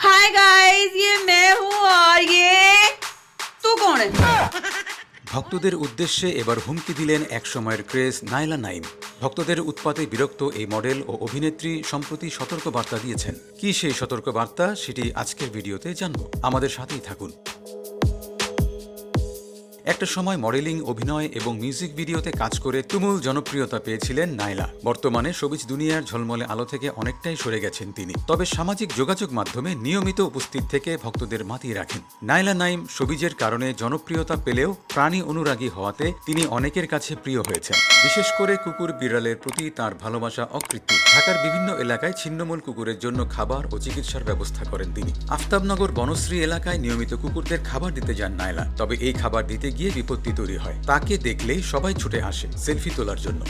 Hi guys ये मैं हूँ और ये तू कौन है ভক্তদের উদ্দেশ্যে এবার হুমকি দিলেন একসময়ের ক্রেজ নাইলা নাইম ভক্তদের উৎপাতে বিরক্ত এই মডেল ও অভিনেত্রী সম্প্রতি সতর্ক বার্তা দিয়েছেন কি সেই সতর্ক বার্তা সেটি আজকের ভিডিওতে জানব আমাদের সাথেই থাকুন একটা সময় মডেলিং, অভিনয় এবং মিউজিক ভিডিওতে কাজ করে তুমুল জনপ্রিয়তা পেয়েছিলেন নাইলা বর্তমানে সবিজ দুনিয়ার ঝলমলে আলো থেকে অনেকটাই সরে গেছেন তিনি। তবে সামাজিক যোগাযোগ মাধ্যমে নিয়মিত উপস্থিত থেকে ভক্তদের মাতিয়ে রাখেন। নাইলা নাইম সবিজের কারণে জনপ্রিয়তা পেলেও প্রাণী অনুরাগী হওয়াতে তিনি অনেকের কাছে প্রিয় হয়েছেন। বিশেষ করে কুকুর বিড়ালের প্রতি তার ভালোবাসা অকৃত্রিম। ঢাকার বিভিন্ন এলাকায় ছিন্নমূল কুকুরের জন্য খাবার ও চিকিৎসার ব্যবস্থা করেন তিনি। আফতাবনগর বনশ্রী এলাকায় নিয়মিত কুকুরদের খাবার দিতে যান নাইলা তবে এই খাবার দিতে গিয়ে বিপত্তি তৈরি হয়। তাকে দেখলেই সবাই ছুটে আসে সেলফি তোলার জন্য।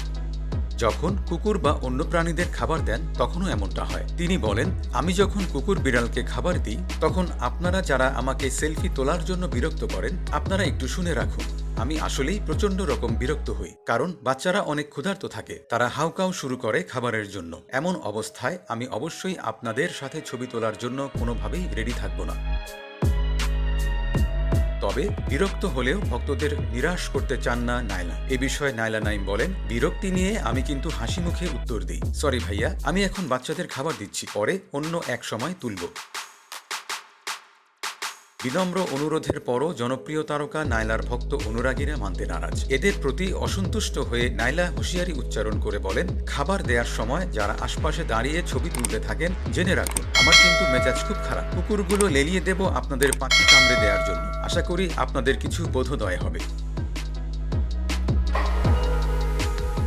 যখন কুকুর বা অন্য প্রাণীদের খাবার দেন, তখনও এমনটা হয়। তিনি বলেন, আমি যখন কুকুর বিড়ালকে খাবার দিই, তখন আপনারা যারা আমাকে সেলফি তোলার জন্য বিরক্ত করেন, আপনারা একটু শুনে রাখুন। আমি আসলেই প্রচণ্ড রকম বিরক্ত হই, কারণ বাচ্চারা অনেক ক্ষুধার্ত থাকে। তারা হাউকাউ শুরু করে খাবারের জন্য। এমন অবস্থায় আমি অবশ্যই আপনাদের সাথে ছবি তোলার জন্য কোনোভাবেই রেডি থাকব না। তবে বিরক্ত হলেও ভক্তদের নিরাশ করতে চান না নাইলা এ বিষয়ে নাইলা নাইম বলেন, বিরক্তি নিয়ে আমি কিন্তু হাসি মুখে উত্তর দিই। সরি ভাইয়া, আমি এখন বাচ্চাদের খাবার দিচ্ছি, পরে অন্য এক সময় তুলব। বিনম্র অনুরোধের পরও জনপ্রিয় তারকা নাইলার ভক্ত অনুরাগীরা মানতে নারাজ। এদের প্রতি অসন্তুষ্ট হয়ে নাইলা হুঁশিয়ারি উচ্চারণ করে বলেন, খাবার দেওয়ার সময় যারা আশপাশে দাঁড়িয়ে ছবি তুলতে থাকেন, জেনে রাখুন, আমার কিন্তু মেজাজ খুব খারাপ। কুকুরগুলো লেলিয়ে দেব আপনাদের পাখি কামড়ে দেওয়ার জন্য। আশা করি আপনাদের কিছু বোধোদয় হবে।